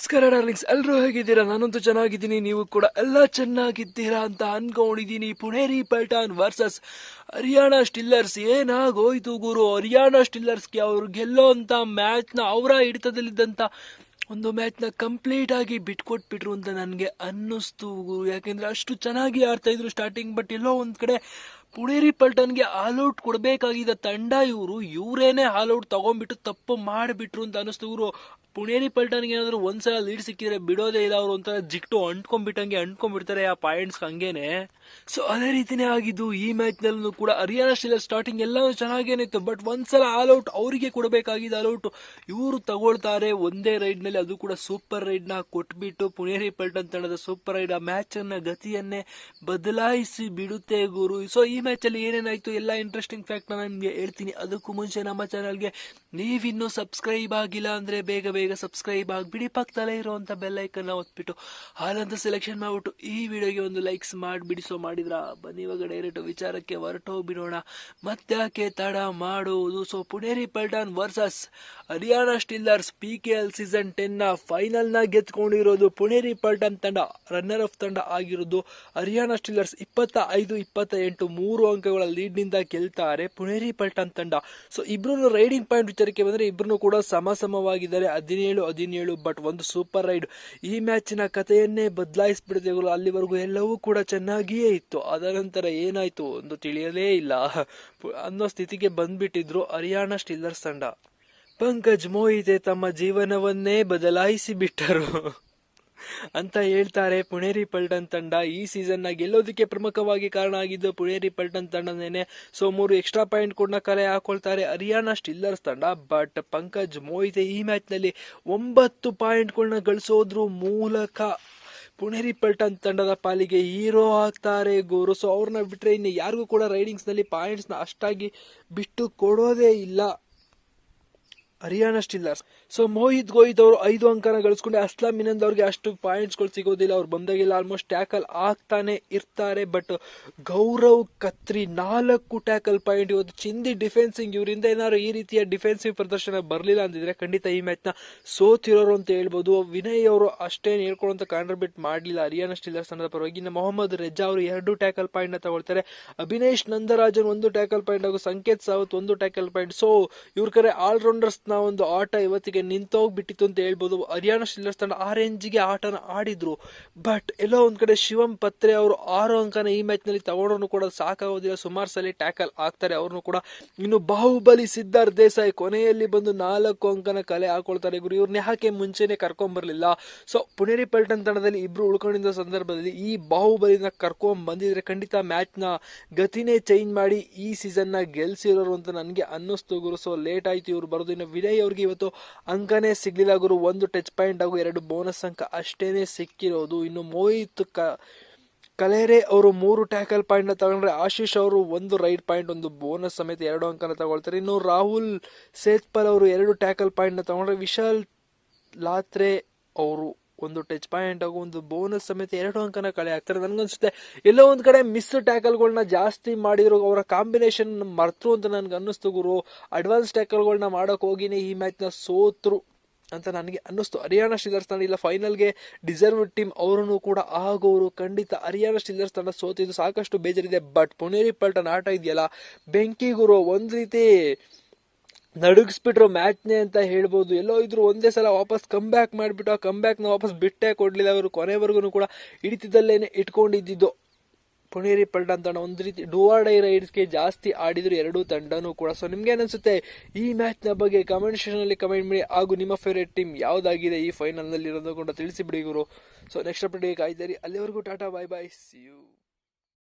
ನಮಸ್ಕಾರ ಡಾರ್ಲಿಂಗ್ಸ್ ಎಲ್ಲರೂ ಹೇಗಿದ್ದೀರಾ? ನಾನಂತೂ ಚೆನ್ನಾಗಿದ್ದೀನಿ, ನೀವು ಕೂಡ ಎಲ್ಲ ಚೆನ್ನಾಗಿದ್ದೀರಾ ಅಂತ ಅನ್ಕೊಂಡಿದ್ದೀನಿ. Puneri Paltan versus Haryana Steelers. ಏನಾಗೋಯ್ತು ಗುರು? ಹರಿಯಾಣ ಸ್ಟಿಲ್ಲರ್ಸ್ಗೆ ಅವ್ರು ಗೆಲ್ಲೋ ಅಂತ ಮ್ಯಾಚ್ನ ಅವರ ಹಿಡಿತದಲ್ಲಿದ್ದಂಥ ಒಂದು ಮ್ಯಾಚ್ನ ಕಂಪ್ಲೀಟ್ ಆಗಿ ಬಿಟ್ಕೊಟ್ಬಿಟ್ರು ಅಂತ ನನಗೆ ಅನ್ನಿಸ್ತು ಗುರು. ಯಾಕೆಂದರೆ ಅಷ್ಟು ಚೆನ್ನಾಗಿ ಆಡ್ತಾ ಇದ್ರು ಸ್ಟಾರ್ಟಿಂಗ್, ಬಟ್ ಎಲ್ಲೋ ಒಂದು ಕಡೆ ಪುಣೇರಿ ಪಲ್ಟನ್ಗೆ ಆಲ್ಔಟ್ ಕೊಡಬೇಕಾಗಿದ್ದ ತಂಡ ಇವರು, ಇವರೇನೆ ಆಲ್ಔಟ್ ತಗೊಂಡ್ಬಿಟ್ಟು ತಪ್ಪು ಮಾಡಿಬಿಟ್ರು ಅಂತ ಅನ್ನಿಸ್ತು ಇವರು ಪುಣೇರಿ ಪಲ್ಟನ್ಗೆ ಏನಾದ್ರು ಒಂದ್ಸಲ ಲೀಡ್ ಸಿಕ್ಕಿದ್ರೆ ಬಿಡೋದೇ ಇಲ್ಲ ಅವರು ಒಂಥರ ಜಿಕ್ಟು ಅಂಟ್ಕೊಂಡ್ಬಿಟ್ಟಂಗೆ ಅಂಟ್ಕೊಂಡ್ಬಿಡ್ತಾರೆ ಆ ಪಾಯಿಂಟ್ಸ್ ಹಂಗೇನೆ. ಸೊ ಅದೇ ರೀತಿನೇ ಆಗಿದ್ದು ಈ ಮ್ಯಾಚ್ನಲ್ಲೂ ಕೂಡ ಹರಿಯಾಣ ಸ್ಟೀಲರ್ ಸ್ಟಾರ್ಟಿಂಗ್ ಎಲ್ಲವೂ ಚೆನ್ನಾಗೇನಿತ್ತು ಬಟ್ ಒಂದ್ಸಲ ಆಲ್ಔಟ್ ಅವರಿಗೆ ಕೊಡಬೇಕಾಗಿದ್ದು ಆಲ್ ಔಟ್ ಇವರು ತಗೊಳ್ತಾರೆ. ಒಂದೇ ರೈಡ್ನಲ್ಲಿ ಅದು ಕೂಡ ಸೂಪರ್ ರೈಡ್ನ ಕೊಟ್ಬಿಟ್ಟು ಪುಣೇರಿ ಪಲ್ಟನ್ ತಂಡದ ಸೂಪರ್ ರೈಡ್ ಆ ಅನ್ನ ಗತಿಯನ್ನೇ ಬದಲಾಯಿಸಿ ಬಿಡುತ್ತೆ ಗುರು. ಸೊ ಈ ಮ್ಯಾಚಲ್ಲಿ ಏನೇನಾಯ್ತು ಎಲ್ಲ ಇಂಟ್ರೆಸ್ಟಿಂಗ್ ಫ್ಯಾಕ್ಟ್ ನಿಮಗೆ ಹೇಳ್ತೀನಿ. ಅದಕ್ಕೂ ಮುಂಚೆ ನಮ್ಮ ಚಾನಲ್ಗೆ ನೀವಿನ್ನೂ ಸಬ್ಸ್ಕ್ರೈಬ್ ಆಗಿಲ್ಲ ಅಂದ್ರೆ ಬೇಗ ಬೇಗ ಸಬ್ಸ್ಕ್ರೈಬ್ ಆಗಿಬಿಡಿ ಪಕ್ಕದಲ್ಲೇ ಇರುವಂಥ ಬೆಲ್ಲೈಕನ್ನ ಒತ್ಬಿಟ್ಟು ಹಾಲಂತ ಸೆಲೆಕ್ಷನ್ ಮಾಡಿಬಿಟ್ಟು ಈ ವಿಡಿಯೋಗೆ ಒಂದು ಲೈಕ್ಸ್ ಮಾಡಿಬಿಡಿ. ಸೊ ಮಾಡಿದ್ರ? ಬನ್ನಿ ಇವಾಗ ಡೈರೆಕ್ಟ್ ವಿಚಾರಕ್ಕೆ ಹೊರಟೋಗ್ಬಿಡೋಣ. ಮತ್ತೆ ಮತ್ತ್ಯಾಕೆ ತಡ ಮಾಡುವುದು? So Puneri Paltan versus Haryana Steelers P K L season ಟೆನ್ನ ಫೈನಲ್ನ ಗೆದ್ಕೊಂಡಿರೋದು ಪುಣೇರಿ ಪಲ್ಟಾನ್ ತಂಡ ರನ್ನರ್ ಆಫ್ ತಂಡ ಆಗಿರೋದು ಹರಿಯಾಣ ಸ್ಟಿಲ್ಲರ್ಸ್ ಇಪ್ಪತ್ತ ಐದು ಇಪ್ಪತ್ತ ಎಂಟು ಮೂರು ಅಂಕಗಳ ಲೀಡ್ನಿಂದ ಗೆಲ್ತಾರೆ ಪುಣೇರಿ ಪಲ್ಟಾನ್ ತಂಡ. ಸೊ ಇಬ್ರು ರೈಡಿಂಗ್ ಪಾಯಿಂಟ್ ವಿಚಾರಕ್ಕೆ ಬಂದರೆ ಇಬ್ರು ಕೂಡ ಸಮ ಸಮವಾಗಿದ್ದಾರೆ. ಹದಿನೇಳು ಹದಿನೇಳು ಬಟ್ ಒಂದು ಸೂಪರ್ ರೈಡ್ ಈ ಮ್ಯಾಚಿನ ಕಥೆಯನ್ನೇ ಬದಲಾಯಿಸ್ಬಿಡುತ್ತೆ ಗುರು ಅಲ್ಲಿವರೆಗೂ ಎಲ್ಲವೂ ಕೂಡ ಚೆನ್ನಾಗಿಯೇ ಇತ್ತು. ಅದರ ನಂತರ ಏನಾಯ್ತು ಒಂದು ತಿಳಿಯಲೇ ಇಲ್ಲ. ಅನ್ನೋ ಸ್ಥಿತಿಗೆ ಬಂದ್ಬಿಟ್ಟಿದ್ರು ಹರಿಯಾಣ ಸ್ಟಿಲ್ಲರ್ಸ್ ತಂಡ. ಪಂಕಜ್ ಮೋಹಿತೆ ತಮ್ಮ ಜೀವನವನ್ನೇ ಬದಲಾಯಿಸಿ ಬಿಟ್ಟರು ಅಂತ ಹೇಳ್ತಾರೆ ಪುಣೇರಿ ಪಲ್ಟನ್ ತಂಡ. ಈ ಸೀಸನ್ನ ಗೆಲ್ಲೋದಕ್ಕೆ ಪ್ರಮುಖವಾಗಿ ಕಾರಣ ಆಗಿದ್ದು ಪುಣೇರಿ ಪಲ್ಟನ್ ತಂಡನೇನೆ. ಸೊ, ಮೂರು ಎಕ್ಸ್ಟ್ರಾ ಪಾಯಿಂಟ್ ಕೂಡ ಕಲೆ ಹಾಕೊಳ್ತಾರೆ ಹರಿಯಾಣ ಸ್ಟಿಲ್ಲರ್ಸ್ ತಂಡ. ಬಟ್ ಪಂಕಜ್ ಮೋಹಿತೆ ಈ ಮ್ಯಾಚ್ನಲ್ಲಿ ಒಂಬತ್ತು ಪಾಯಿಂಟ್ಗಳನ್ನ ಗಳಿಸೋದ್ರ ಮೂಲಕ ಪುಣೇರಿ ಪಲ್ಟನ್ ತಂಡದ ಪಾಲಿಗೆ ಹೀರೋ ಆಗ್ತಾರೆ ಗುರು. ಸೊ, ಅವ್ರನ್ನ ಬಿಟ್ರೆ ಇನ್ನು ಯಾರಿಗೂ ಕೂಡ ರೈಡಿಂಗ್ಸ್ನಲ್ಲಿ ಪಾಯಿಂಟ್ಸ್ನ ಅಷ್ಟಾಗಿ ಬಿಟ್ಟು ಕೊಡೋದೇ ಇಲ್ಲ. ಹರಿಯಾಣ ಸ್ಟಿಲ್ಲರ್ಸ್. ಸೊ ಮೋಹಿತ್ ಗೋಹಿತ್ ಅವರು ಐದು ಅಂಕನ ಗಳಿಸ್ಕೊಂಡೆ. ಅಸ್ಲಾಂ ಮಿನಂದ್ ಅವ್ರಿಗೆ ಅಷ್ಟು ಪಾಯಿಂಟ್ಸ್ಗಳು ಸಿಗೋದಿಲ್ಲ. ಅವ್ರು ಬಂದಾಗಿಲ್ಲ ಆಲ್ಮೋಸ್ಟ್ ಟ್ಯಾಕಲ್ ಆಗ್ತಾನೆ ಇರ್ತಾರೆ. ಬಟ್ ಗೌರವ್ ಕತ್ರಿ ನಾಲ್ಕು ಟ್ಯಾಕಲ್ ಪಾಯಿಂಟ್ ಇವತ್ತು ಚಿಂದಿ ಡಿಫೆನ್ಸಿಂಗ್ ಇವರಿಂದ ಏನಾದ್ರು ಈ ರೀತಿಯ ಡಿಫೆನ್ಸಿವ್ ಪ್ರದರ್ಶನ ಬರಲಿಲ್ಲ ಅಂದಿದ್ರೆ ಖಂಡಿತ ಈ ಮ್ಯಾಚ್ನ ಸೋತಿರೋರು ಅಂತ ಹೇಳ್ಬೋದು. ವಿನಯ್ ಅವರು ಅಷ್ಟೇನು ಹೇಳ್ಕೊಳ್ಳುವಂತ ಕಾಂಟ್ರಿಬ್ಯೂಟ್ ಮಾಡಲಿಲ್ಲ ಹರಿಯಾಣ ಸ್ಟಿಲ್ಲರ್ಸ್ ತಂಡದ ಪರವಾಗಿ. ಇನ್ನು ಮೊಹಮ್ಮದ್ ರೆಜಾ ಅವರು ಎರಡು ಟ್ಯಾಕಲ್ ಪಾಯಿಂಟ್ನ ತಗೊಳ್ತಾರೆ. ಅಭಿನೇಶ್ ನಂದರಾಜನ್ ಒಂದು ಟ್ಯಾಕಲ್ ಪಾಯಿಂಟ್ ಹಾಗೂ ಸಂಕೇತ್ ಸಾವತ್ ಒಂದು ಟ್ಯಾಕಲ್ ಪಾಯಿಂಟ್ ಸೊ ಇವ್ರ ಕರೆ ಆಲ್ರೌಂಡರ್ಸ್ ನ ಒಂದು ಆಟ ಇವತ್ತಿಗೆ ನಿಂತೋಗ್ಬಿಟ್ಟಿತ್ತು ಅಂತ ಹೇಳ್ಬೋದು. ಹರಿಯಾಣ ಸ್ಟಿಲ್ಲರ್ಸ್ ತಂಡ ಆ ರೇಂಜಿಗೆ ಆಟನ ಆಡಿದ್ರು. ಬಟ್ ಎಲ್ಲೋ ಒಂದು ಕಡೆ ಶಿವಂ ಪತ್ರೆ ಅವರು ಆರು ಅಂಕನ ಈ ಮ್ಯಾಚ್ನಲ್ಲಿ ತಗೊಂಡ್ರು ಕೂಡ ಸಾಕಾಗೋದಿಲ್ಲ. ಸುಮಾರು ಸಲ ಟ್ಯಾಕಲ್ ಆಗ್ತಾರೆ ಅವ್ರನ್ನು ಕೂಡ ಇನ್ನು ಬಾಹುಬಲಿ ಸಿದ್ಧಾರ್ಥ್ ದೇಸಾಯಿ ಕೊನೆಯಲ್ಲಿ ಬಂದು ನಾಲ್ಕು ಅಂಕನ ಕಲೆ ಹಾಕೊಳ್ತಾರೆ. ಗುರು ಇವ್ರನ್ನ ಯಾಕೆ ಮುಂಚೆನೆ ಕರ್ಕೊಂಡ್ ಬರ್ಲಿಲ್ಲ ಸೊ ಪುಣೇರಿ ಪಲ್ಟನ್ ತಂಡದಲ್ಲಿ ಇಬ್ರು ಉಳ್ಕೊಂಡಿದ್ದ ಸಂದರ್ಭದಲ್ಲಿ ಈ ಬಾಹುಬಲಿನ ಕರ್ಕೊಂಡ್ ಬಂದಿದ್ರೆ ಖಂಡಿತ ಮ್ಯಾಚ್ನ ಗತಿನೇ ಚೇಂಜ್ ಮಾಡಿ ಈ ಸೀಸನ್ನ ಗೆಲ್ಸಿರೋರು ಅಂತ ನನಗೆ ಅನ್ನಿಸ್ತು ಗುರು. ಸೊ ಲೇಟ್ ಆಯ್ತು ಇವ್ರು ಬರೋದು ವಿನಯ್ ಅವ್ರಿಗೆ ಇವತ್ತು ಅಂಕನೇ ಸಿಗ್ಲಿಲ್ಲ. ಗುರು, ಒಂದು ಟಚ್ ಪಾಯಿಂಟ್ ಹಾಗೂ ಎರಡು ಬೋನಸ್ ಅಂಕ ಅಷ್ಟೇನೆ ಸಿಕ್ಕಿರೋದು. ಇನ್ನು ಮೋಹಿತ್ ಕ, ಕಲೇರೆ ಅವರು ಮೂರು ಟ್ಯಾಕಲ್ ಪಾಯಿಂಟ್ನ ತಗೊಂಡ್ರೆ ಆಶೀಶ್ ಅವರು ಒಂದು ರೈಟ್ ಪಾಯಿಂಟ್, ಒಂದು ಬೋನಸ್ ಸಮೇತ ಎರಡು ಅಂಕನ ತಗೊಳ್ತಾರೆ. ಇನ್ನು ರಾಹುಲ್ ಸೇತ್ಪಲ್ ಅವರು ಎರಡು ಟ್ಯಾಕಲ್ ಪಾಯಿಂಟ್ನ ತಗೊಂಡ್ರೆ ವಿಶಾಲ್ ಲಾತ್ರೆ ಅವರು ಒಂದು ಟಚ್ ಪಾಯಿಂಟ್ ಹಾಗೂ ಒಂದು ಬೋನಸ್ ಸಮೇತ ಎರಡು ಅಂಕನ ಕಳೆ ಹಾಕ್ತಾರೆ ನನ್ಗನ್ಸುತ್ತೆ, ಎಲ್ಲೋ ಒಂದು ಕಡೆ ಮಿಸ್ ಟ್ಯಾಕಲ್ಗಳನ್ನ ಜಾಸ್ತಿ ಮಾಡಿರೋ ಅವರ ಕಾಂಬಿನೇಷನ್ ಮರ್ತರು ಅಂತ ನನ್ಗೆ ಅನ್ನಿಸ್ತು ಗುರು. ಅಡ್ವಾನ್ಸ್ ಟ್ಯಾಕಲ್ಗಳನ್ನ ಮಾಡೋಕೆ ಹೋಗಿನೇ ಈ ಮ್ಯಾಚ್ನ ಸೋತ್ರು ಅಂತ ನನಗೆ ಅನ್ನಿಸ್ತು. ಹರಿಯಾಣ ಸ್ಟಿಲ್ಲರ್ಸ್ ತಂಡ ಇಲ್ಲ ಫೈನಲ್ಗೆ ಡಿಸರ್ವ್ ಟೀಮ್ ಅವರನ್ನು ಕೂಡ ಆಗೋರು ಖಂಡಿತ. ಹರಿಯಾಣ ಸ್ಟಿಲ್ಲರ್ಸ್ ತಂಡ ಸೋತಿದ್ದು ಸಾಕಷ್ಟು ಬೇಜಾರಿದೆ. ಬಟ್ ಪುನೇರಿ ಪಲ್ಟನ್ ಆಟ ಇದೆಯಲ್ಲ, ಬೆಂಕಿ ಗುರು, ಒಂದ್ ರೀತಿ ನಡುಗಿಸ್ಬಿಟ್ರು ಮ್ಯಾಚ್ನೇ ಅಂತ ಹೇಳ್ಬೋದು. ಎಲ್ಲೋ ಇದ್ರು ಒಂದೇ ಸಲ ವಾಪಸ್ ಕಮ್ ಬ್ಯಾಕ್ ಮಾಡಿಬಿಟ್ಟು ಆ ಕಮ್ ಬ್ಯಾಕ್ನ ವಾಪಸ್ ಬಿಟ್ಟೇ ಕೊಡಲಿಲ್ಲ. ಅವರು ಕೊನೆವರೆಗೂ ಕೂಡ ಹಿಡಿತದಲ್ಲೇನೆ ಇಟ್ಕೊಂಡಿದ್ದಿದ್ದು. ಪುಣೇರಿ ಪಲ್ಟನ್ ತಂಡ ಒಂದು ರೀತಿ ಡುವಾರ್ಡೈ ರೈಡ್ಸ್ಗೆ ಜಾಸ್ತಿ ಆಡಿದ್ರು ಎರಡೂ ತಂಡನೂ ಕೂಡ. ಸೊ ನಿಮ್ಗೆ ಏನನ್ಸುತ್ತೆ ಈ ಮ್ಯಾಚ್ನ ಬಗ್ಗೆ ಕಮೆಂಟ್ ಸೆಕ್ಷನ್ ಅಲ್ಲಿ ಕಮೆಂಟ್ ಮಾಡಿ. ಹಾಗೂ ನಿಮ್ಮ ಫೇವ್ರೇಟ್ ಟೀಮ್ ಯಾವುದಾಗಿದೆ ಈ ಫೈನಲ್ನಲ್ಲಿ ಇರೋದು ಕೂಡ ತಿಳಿಸಿಬಿಡಿ ಇವರು ಸೊ ನೆಕ್ಸ್ಟ್ ಅಪ್ಡೇಟ್ ಕಾಯ್ದಿರಿ. ಅಲ್ಲಿವರೆಗೂ tata bye bye see you